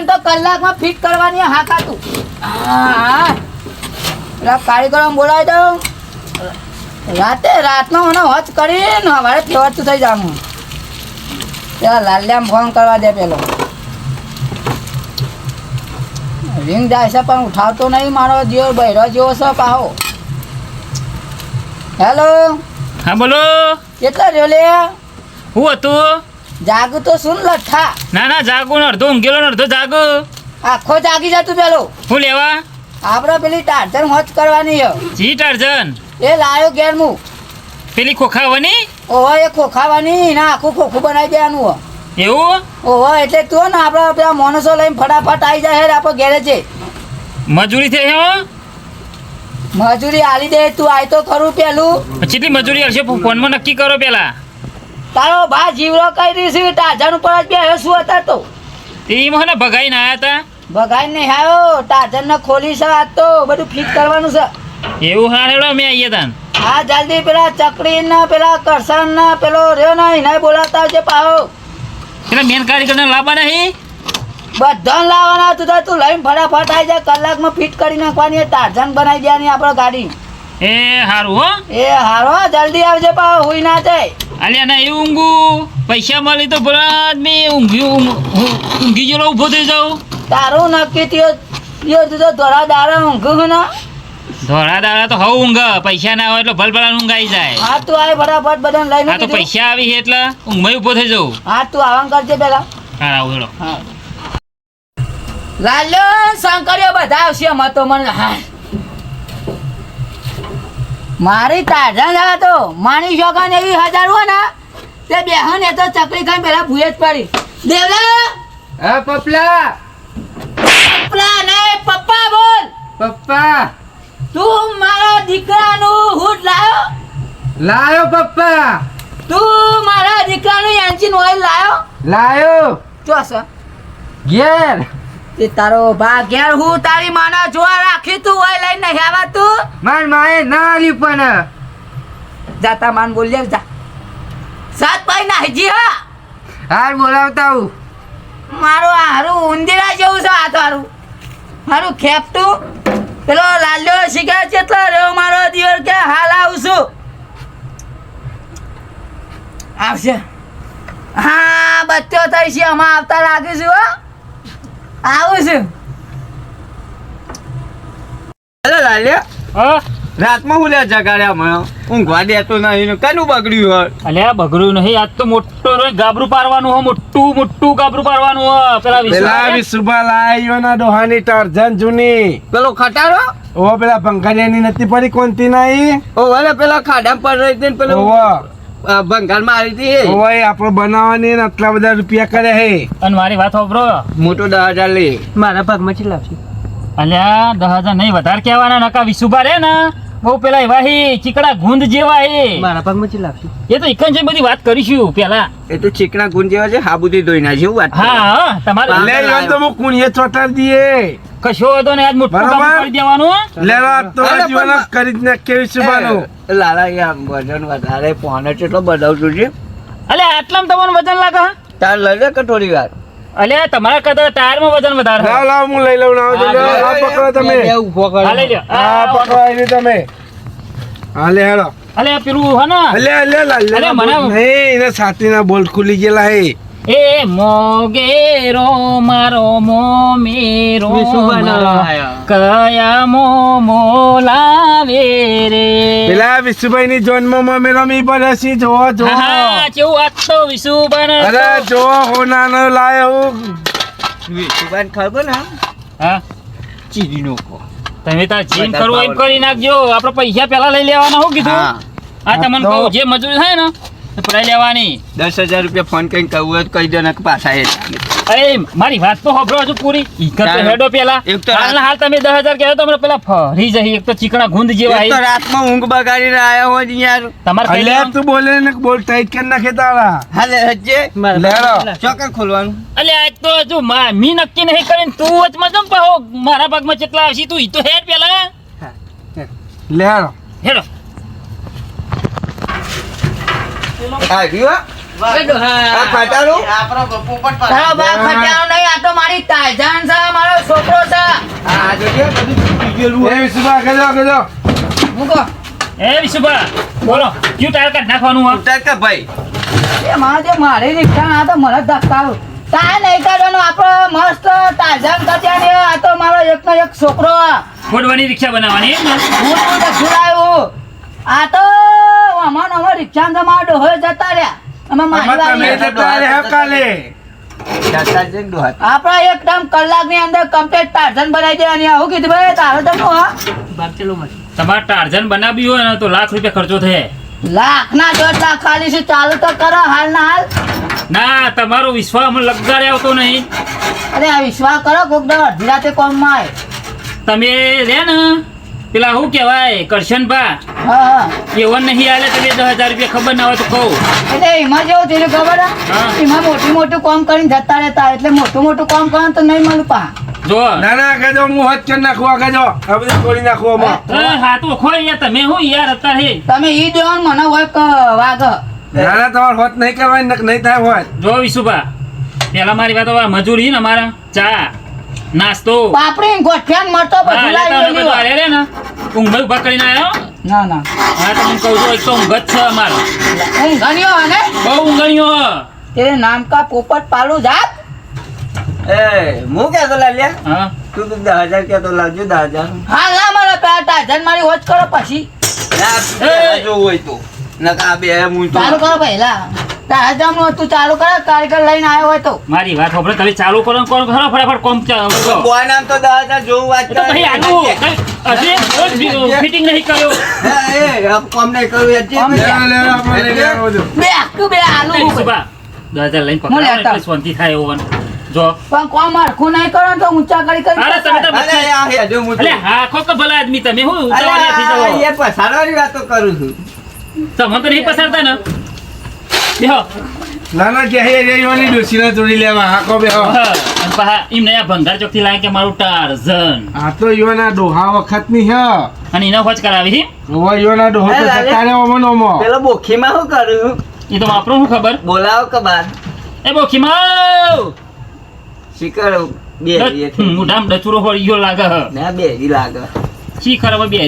રાજન તો કલાકમાં ફિટ કરવાની હાકા તું હા પેલા કારીગરો બોલાવી દઉં. રાતે રાતનો મને હોચ કરીને અમારે ફેવરતું થઈ જવાનું પેલા લાલ્યામ ફોન કરવા દે પેલો. રિંગ જાય છે પણ ઉઠાવતો નહીં મારો જેવો બહેરો જેવો છે પાહો. હેલો હા બોલો. કેટલા રહ્યો લે? હું હતું? જાગું તો સુન લઠ્ઠા? ના ના જાગો ને અડધો ઊંઘેલો ને અડધો જાગો. આખો જાગી જતું પેલો. હું લેવા? આપણે પેલી ટાર્ચર હોચ કરવાની છે જી ટાર્જન. એ લાયો ઘેર પેલી ખોખાવાની? ઓહો એ ખોખાવાની ના આખું ખોખું બનાવી દેવાનું એવું? ઓહો એટલે તું ને આપણે પેલા માણસો લઈને ફટાફટ આવી જાય હેર આપણે ઘેરે છે. મજૂરી થઈ હો મજૂરી આલી દે તું આય તો ખરું પેલું. કેટલી મજૂરી હશે ફોનમાં નક્કી કરો પેલા. તારો ભા જીવરો કઈ દીધી ટાર્જન ઉપર જ બે શું હતા તો. એ મને ભગાઈને આયા હતા ભગાઈ નહીં આવ્યો ટાર્જન ને ખોલી છે આજ તો બધું ફિટ કરવાનું છે. એવું હા મેં અમે તા તાન. હા જલ્દી પેલા ચકડી ના પેલા કરસન ના પેલો રહ્યો નહીં એને બોલાવતા છે પાહો. એટલે મેન કારીગરને લાવવા નહીં? બધા લાવવાના તું તો તું લઈને ફટાફટ આવી જાય કલાકમાં ફિટ કરી નાખવાની ટાર્જન બનાવી દેવાની આપણે ગાડી. એ હારું હો. એ હારો જલ્દી આવજે પાહો હુઈ ના જાય. અલ્યા ના એ ઊંઘું. પૈસા મળી તો ભલા મે ઊંઘી ઊંઘી જેલો ઊભો થઈ જાઉં. તારું નક્કી થયો યો તું ધોળા દાડા ઊંઘું ના? ધોળા દાડા તો હવ ઊંઘ પૈસા ના હોય એટલે ભલ ભલા ઊંઘ જાય. હા તું આય ફટાફટ બધા લઈને આ તો પૈસા આવી છે એટલે ઊંઘમાં ઊભો થઈ જાઉં. હા તું આવાં કરજે પેલા હા આવું હેડો. હા. લાલ્યો શંકરીઓ બધા આવશે મતો મને હા. મારી તાજા આવે તો માણી શોખાને એવી હજાર હોય ને તે બેહન એ તો ચકરી ખાઈ પેલા ભૂએ જ પડી. દેવલા! હા પપલા પપલા નહીં પપ્પા બોલ. પપ્પા! તું મારા દીકરાનું હૂટ લાયો? લાયો પપ્પા! તું મારા દીકરાનું એન્જિન ઓઇલ લાયો? લાયો! ચોસ ઘેર! તે તારો ભા ઘેર હું તારી માના જોવા રાખી તું ઓઇલ લઈને નહીં આવા તું માર માએ ના આલ્યું પણ. જાતા માન બોલ લે જા. સાત ભાઈ ના હજી હા. હાર બોલાવતા હું મારું હારું ઉંદીરા જેવું છે આ હારું. મારું ખેપતું પેલો લાલ્યો શીખે કેટલો રહ્યો મારો દિવર કે હાલ આવું છું આવશે. હા બચ્ચો થઈ છે આમાં આવતા લાગે છે હો. આવું છું. હેલો લાલ્યા. હા? રાતમાં હું લે જગાડ્યા મને? ઊંઘવા દેતો નહીં કનું બગડ્યું હોય? અલ્યા બગડ્યું નહીં આજ તો મોટો રોજ ગાબરું પારવાનું હો મોટું મોટું ગાબરું પારવાનું હો પેલા પેલા વિશ્વા લાયો ના ડોહાની ટર્જન જૂની. પેલો ખટારો? ઓ પેલા પંકજની નથી પડી કોનતી નહીં ઓ વાલે પેલા ખાડા પર રહી હતી પેલો ઓ આ ભંગાર મારી હતી ઓય આપણે બનાવવાની આટલા બધા રૂપિયા કરે હે. અને મારી વાત સાંભળો. મોટો દસ હજાર લે. મારા પગમાં ચી લાવશે અલ્યા દસ હજાર નહીં વધારે કહેવાના નકા વિસુભા રે ને. બહુ પેલા એવા હે ચીકડા ગુંદ જેવા હે. મારા પગમાં ચી લાવશે એ તો એકન છે બધી વાત કરીશું પેલા. એ તો ચીકણા ગુંદ જેવા છે હાબુદી ધોઈ જેવું વાત હા હા તમારે. લે યો તો હું કુણીએ ચોટાડી દીએ કશો હતો ને આજ મોટું કામ કરી દેવાનું લે રાત તો જીવન કરી જ નાખીએ વિસુભાનું એ લાલા યાર વજન વધારે પોને કેટલો બનાવતું છે? અલ્યા આટલામ તમારું વજન લાગે હા? તાર લઈ લે કે અલ્યા તમારા કરતા ટાયરમાં વજન વધારે લાવ. લાવ હું લઈ લઉં આવો હા, આ પકડો તમે. બે ઊભો હા, લઈ કરી લ્યો. આ આ, પકડો આવી તમે. હા લે હેડો. અલ્યા પેલું હો ને. અલે અલે અલે મને- નહીં એને સાતીના બોલ્ટ ખુલી ગયેલા હે. એ મોગેરો મારો મો મેરો. કયા મો મોલાવે રે? પેલા વિશુભાઈ ની જન્મ મો મેરો મી પડે છે જો હા, હા કેવું વાત તો વિશુભાઈ અરે જો હોનાનો લાયો વિશુભાઈ ખબર ને હા. ચીરી નો તમે તાર જીમ કરવો એમ કરી નાખજો. આપણે પૈસા પેલા લઈ લેવાના હું કીધું? આ તમને કહું જે મજૂરી થાય ને પેલા લેવાની. દસ હજાર રૂપિયા ફોન કરીને કહું હોય તો કહી દો ને પાછા એ અરે મારી વાત તો હોભળો હજુ પૂરી. ઈ હેડો પેલા. એક તો હાલ તમે દસ હજાર કહેવાય તો અમને પેલા ફરી જઈ એક તો ચીકણા ગુંદ જેવા એક તો રાતમાં ઊંઘ બગાડી આયા હોય ને યાર. તમારે કઈ અલ્યા તું બોલે ને બોલ ટાઈટ કરી નાખે તારા. હાલે હજે. લેડો. ચોકર ખોલવાનું. અલે આજ તો હજુ મા- મી નક્કી નહીં કરીને તું વચમાં જમ પાહો મારા ભાગમાં કેટલા આવશે તું ઈ તો હેડ પેલા. લેડો. હેડો. આવ્યું મારે રીક્ષા આ તો મને ધક્કા તા નહીં કરવાનો આપણો મસ્ત તાજામ કરતા ને આ તો મારો એક નો એક છોકરો. ફૂટવાની રીક્ષા બનાવવાની. હું આ તો અમાર અમાર રિક્ષા તો મારા ડોહો જતા રહ્યા. અમે મારી વાળી. આપણે એકદમ કલાકની અંદર કમ્પ્લીટ ટાર્ઝન બનાવી દેવાની. આવું કીધું ભાઈ તારે તો હા? તમારે ટાર્ઝન બનાવ્યું હોય ને તો લાખ રૂપિયા ખર્ચો થાય લાખ ના દોઢ લાખ ખાલી છે ચાલુ તો કરો હાલ ના હાલ. ના તમારો વિશ્વાસ અમને લગાડે આવતો નહીં. અરે આ વિશ્વાસ કરો કોક દર અડધી રાતે કોમમાં આવે. તમે રે ને. પેલા શું કેવાય કરશનભા હા હા. એવન નહીં આલે તમે દસ હજાર રૂપિયા ખબર ના હોય તો કહું. એટલે એમાં જેવું થયું ખબર? હા. એમાં મોટું મોટું કામ કરીને જતા રહેતા એટલે મોટું મોટું કામ કરો તો નહીં મળું પા. જો. ના ના આગળ હું હજ કરી નાખવા કહેજો. આ બધું તોડી. હા તો ખોઈ યાર તમે હું યાર અત્યારે? તમે ઈ દેવો મને હોય વાગ ના ના તમારે હોત નહીં નક નહીં થાય હોત જો વિશુભા પેલા મારી વાત મજૂરી ને અમારા ચા. નાસ્તો. પાપડી ને ગોઠિયા ને મરતો બધું લાવી રે ને. ઊંઘ કરીને આવ્યો ના ના. હા તો કહું છું એક તો ઊંઘ જ છે અમારો. ઊંઘણીઓ અને બહુ ઊંઘણીઓ. તેરે નામ કા પોપટ પાલું જાત? એ હું કહેતો લાલ્યા? હા. તું તો દસ હજાર કહેતો લાવજો દસ હજાર. હાલ ના મારા પેલા ટાર્ઝન મારી હોજ કરો પછી. ના પેલા હોય તો. નકા બે હું તો ચાલુ કરો પહેલા. ટાર્ઝનનું તું ચાલુ કરે કારીગર લઈને આવ્યો હોય તો. મારી વાત હોભળે તમે ચાલુ કરો કોણ કરો ફટાફટ કોમ ચા- કરો. કોઈ નામ તો દસ હજાર જોવું વાત તો ભાઈ આગળ ફિટિંગ નહીં કર્યો. એ કોમ નહીં કરવું એ કોમ લેવા, લેવા, આપણે લઈ લેવા બધું. બે આખું બે આલુ સુભા. દસ લઈને પકડો એટલે શાંતિ થાય એવું જો. પણ કોમ હરખું નહીં કરો ને તો ઊંચા કરી કરી અરે તમે તો અરે હું ખો કે ભલા આદમી તમે હું ઉતાવળિયા થઈ આ એ પસાડવાની વાતો કરું છું. તમે તો નહીં પસારતા ને. બેહો ના ના જે રેવાની ડોશીને તોડી લેવા હાકો બેહો અને પાછા એમને આ ભંગાર ચોકથી લાગે કે મારું ટાર્ઝન. આ તો યુવાના ડોહા વખતની હે. અને એના હોજ કરાવી હવે યુવાના ડોહા તો એ કરું? તો વાપરો શું ખબર? બોલાવો કે બાર? એ બોખીમાં! શીખર બે એ થઈ. મોઢામાં ડચુરો હોય ઈયો લાગે ના બે લાગે. શી ખરાબ બે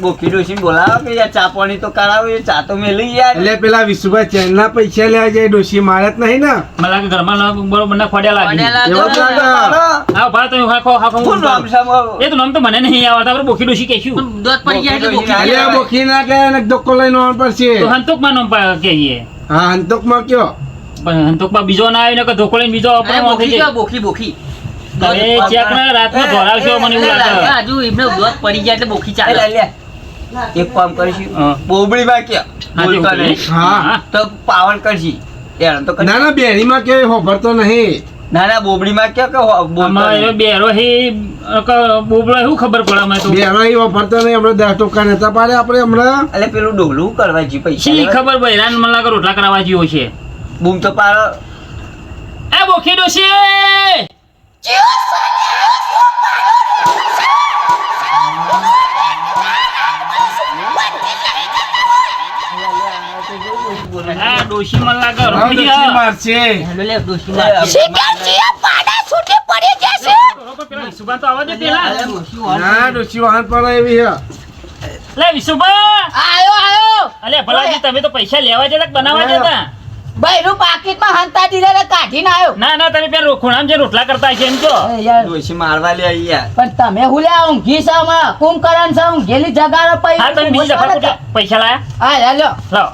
બોખી ડોશીને બોલાવો કે યાર ચા પાણી તો કરાવો એ ચા તો મેલી યાર એટલે પેલા વિશુભાઈ ચેનના પૈસા લેવા જાય ડોશી મારે જ નહીં ને મને લાગે ઘરમાં બરો મને ખોડ્યા લાગી એવો હા ભાઈ તમે હાખો હાખો કોણ નામ છે એ તો નામ તો મને નહીં આવડતા આપણે બોખી ડોશી કહેશું દોત પડી ગયા એટલે કહેવાય. બોખી ના કે ને ડોકો લઈને આવવાનું પડશે તો હંતોકમાં નામ પા- કહીએ હા હંતકમાં કયો પણ હંતોકમાં બીજો ના આવ્યો ને કે ધોકો લઈને બીજો આપણે જાય. બોખી બોખી હવે ચેક ના રાતમાં ધોરાવશો મને એવું લાગે આજુ એમને દોત પડી ગયા એટલે બોખી ચાલે. એક કામ કરીશું બોબડી બોબડીમાં ક્યાં હા, તે બોલતો ઉકળી. નહીં. હા. તો પાવન કરશી. યાર તો ના ના બેરીમાં કે હોભરતો નહીં. ના ના બોબડીમાં ક્યાં કે હો- બોલતો બેરો હે બોબડા બોબડો શું ખબર પડે અમે તો? બેરો ઈ હોભરતો નહીં હમણાં દસ ટકા નેતા પાડે આપણે હમણાં. એટલે પેલું ડોલું કરવા જી પૈસા શી ખબર ભાઈ રાન મને લાગે રોટલા કરાવવા જેવો છે. બૂમ તો પાડો. એ બોખી ડોશી આ ડોશી મને લાગે હા, રોટલી ડોશી આ. મારશે હેલો લે ડોશી એ, લાગે. પેલા વિશુભા તો આવવા દે પેલા. અરે, ડોશી વાળ ના ડોશી વાહન પડે એવી હે લે વિશુભા. આયો આયો. અલે ભલાજી તમે તો પૈસા લેવા જતા કે બનાવવા જતા બૈરું પાકીટમાં હંતા દીધા કાઢીને આવ્યો ના ના તમે પેલા ખૂણામાં જે રોટલા કરતા છે એમ તો ડોશી મારવા લે યાર. પણ તમે હુલ્યા ઊંઘી છો હમણાં કુંભકરણ છો ઊંઘેલી જગાડો પૈ હા તમે બીજી દફા કુઠે પૈસા લાયા? હા લ્યો.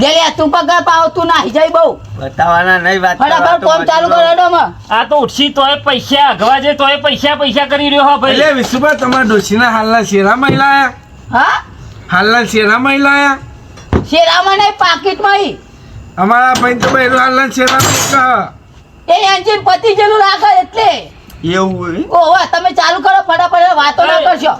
ગેલિયા તું પગાર પાવ તું નાહી જાય બહુ. બતાવવાના નહીં વાત ફટાફટ કોમ ચાલુ કરો એડોમાં. આ તો ઉઠસી તોય પૈસા અગવા જે તોય પૈસા પૈસા કરી રહ્યો હો ભાઈ. એટલે વિશુભાઈ તમારા ડોશીના હાલના શેરા મહિલા હા? હાલના શેરા મહિલા શેરામાં નહીં પાકીટમાં ઈ. અમારા ભાઈ તો ભાઈ હાલના શેરા એ એન્જિન પતિ જેલું રાખે એટલે. એવું હોય? ઓવા તમે ચાલુ કરો ફટાફટ વાતો ના કરશો.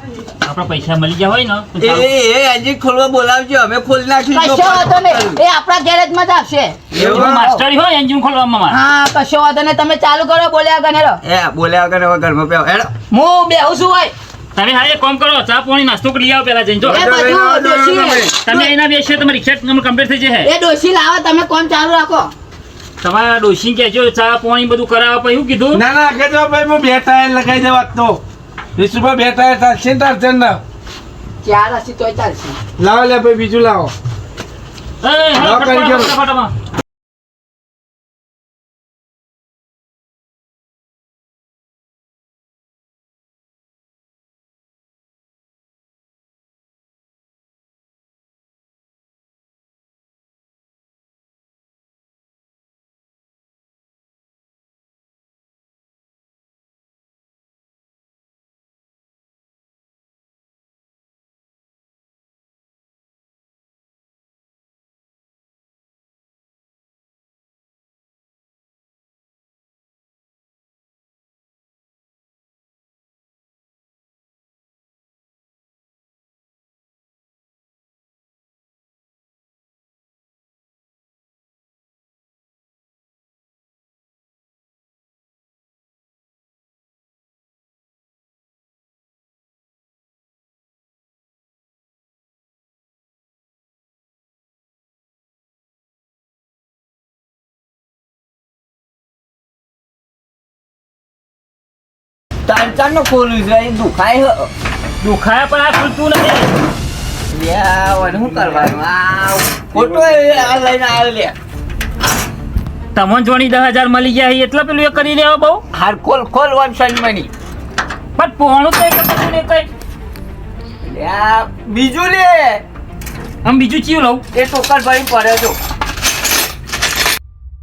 આપણા પૈસા મળી ગયા હોય ને એ એ એન્જિન ખોલવા બોલાવજો અમે ખોલી નાખીશું કશો વાંધો નહીં. એ આપણા ગેરેજમાં જ આવશે. એવું? માસ્ટરી હોય એન્જિન ખોલવામાં. હા કશો વાંધો નહીં. તમે ચાલુ કરો બોલ્યા ગણેરો એ બોલ્યા વગર હવે ઘરમાં બેહો. હેડો. હું બેહું છું હોય તમે હા એક કામ કરો ચા પાણી નાસ્તો કરી લઈ આવો પેલા જઈને. જો. તમે એના બેસીએ છે તમારી રિક્ષા કમ્પ્લીટ થઈ જશે. એ ડોસી લાવો તમે કોમ ચાલુ રાખો. તમારા ડોસી કહેજો ચા પાણી બધું કરાવવા પછી શું કીધું? ના ના કેજો ભાઈ હું બે ટાયર લગાઈ દેવા તો. વિશુભા બે ટાયર ચાલશે ને તાર ના ચાર હશે તોય ચાલશે. લાવો લે ભાઈ બીજું લાવો. એ, હેલો, લાવો, ફટાફટ, કારીગરો. ફટાફટ, આમાં. તાર ચાર નો ખોલું છે દુખાય. દુખાયા પણ આ ખુલતું નથી. લ્યા, શું કરવાનું? આ ખોટો આ લઈને આવ્યો લે. તમને જોણી દસ હજાર મળી ગયા એટલે પેલું એ કરી લેવા બહુ? હાર ખોલ ખોલ વન સનમની પણ પોણું કઈ. જ કઈ બીજું લે. આમ બીજું ચિયું લઉં? એ ટોકર ભરી પડે તો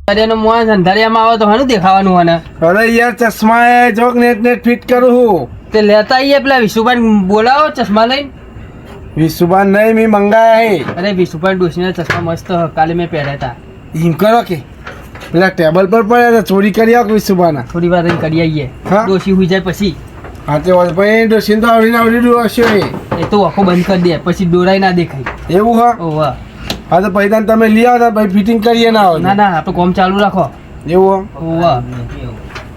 અરેનો મોય અંધારિયામાં આવે તો હાનું દેખાવાનું મને અરે યાર ચશ્મા એ જોક નેટ નેટ ફિટ કરું હું તે લેતા આવીએ પેલા વિશુભાઈ બોલાવો ચશ્મા લઈને. વિશુભાન નહીં મેં મંગાયા અરે વિશુભાઈ ડોસીના ચશ્મા મસ્ત હ. કાલે મેં પહેર્યા હતા હે એમ કરો કે પેલા ટેબલ પર પડ્યા ચોરી કરી આવો વિશુભાના? થોડી વાર કરી આવીએ હા? ડોસી હુઈ જાય પછી. હા તે વાત ભાઈ ડોસીને તો આવડીને આવડી હશે. એ તો આખો બંધ કરી દે પછી દોરાઈ ના દેખાય. એવું હા? ઓહ હા તો પછી તમે લઈ આવો તો ભાઈ ફિટિંગ કરીએ ના આવો ના ના આપણે કોમ ચાલુ રાખો. એવું ઓહ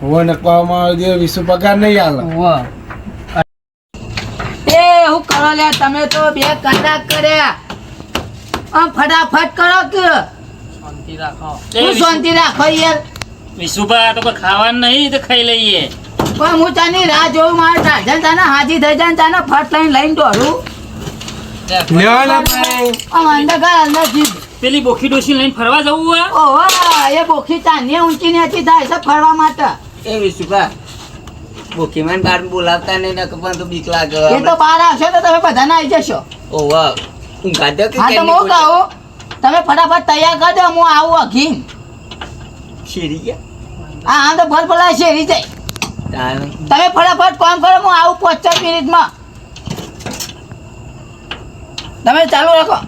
હોવા નકવામાં આવે છે વિશુ પગાર નહીં આલે ઓહ એ હું કરો લે તમે તો બે કલાક કર્યા. આમ ફટાફટ કરો કે? શાંતિ રાખો. એ શાંતિ રાખો યાર. વિશુભાઈ આ તો કોઈ ખાવાનું નહીં તો ખાઈ લઈએ. પણ હું તાની રાહ જોઉં મારે ટાઢન તાને હાજી થઈ જાય તાને ફટ લઈને લઈને દોડું. ભાઈ. પેલી બોખી ડોસી લઈને ફરવા જવું હોય? ઓહો એ બોખી ચાંદની ઊંચી નથી થાય છે ફરવા માટે. એ વિશુભા બોકીમાન બાર બોલાવતા નહીં ને પણ તો બીક લાગે એ તો બહાર આવશે તો તમે બધાને આવી જશો. ઓહો હું દે કે હા તો હું કહું તમે ફટાફટ તૈયાર કરી દો હું આવું અઘીન. શેરી ગયા? હા આમ તો ભર ભલા શેરી જાય. તમે ફટાફટ કામ કરો હું આવું પાંચ ચાર મિનિટમાં. તમે ચાલુ રાખો